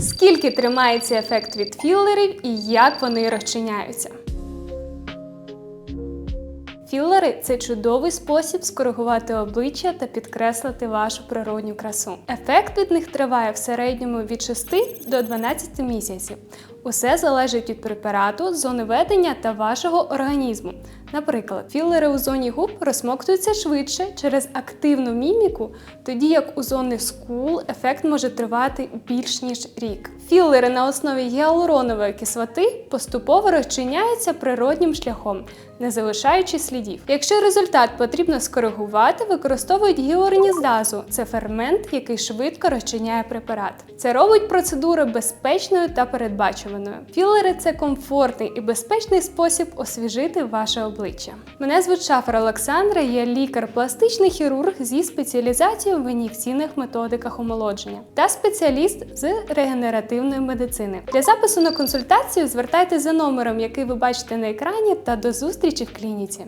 Скільки тримається ефект від філерів і як вони розчиняються? Філери це чудовий спосіб скоригувати обличчя та підкреслити вашу природню красу. Ефект від них триває в середньому від 6 до 12 місяців. Усе залежить від препарату, зони ведення та вашого організму. Наприклад, філери у зоні губ розсмоктуються швидше через активну міміку, тоді як у зони скул ефект може тривати більш ніж рік. Філери на основі гіалуронової кислоти поступово розчиняються природнім шляхом, не залишаючи слідів. Якщо результат потрібно скоригувати, використовують гіорніздазу. Це фермент, який швидко розчиняє препарат. Це робить процедуру безпечною та передбачуваною. Філери це комфортний і безпечний спосіб освіжити ваше обличчя. Мене звуть Шафер Олександра, я лікар-пластичний хірург зі спеціалізацією в ін'єкційних методиках омолодження та спеціаліст з регенеративної медицини. Для запису на консультацію звертайтеся за номером, який ви бачите на екрані, та до зустрічі в клініці.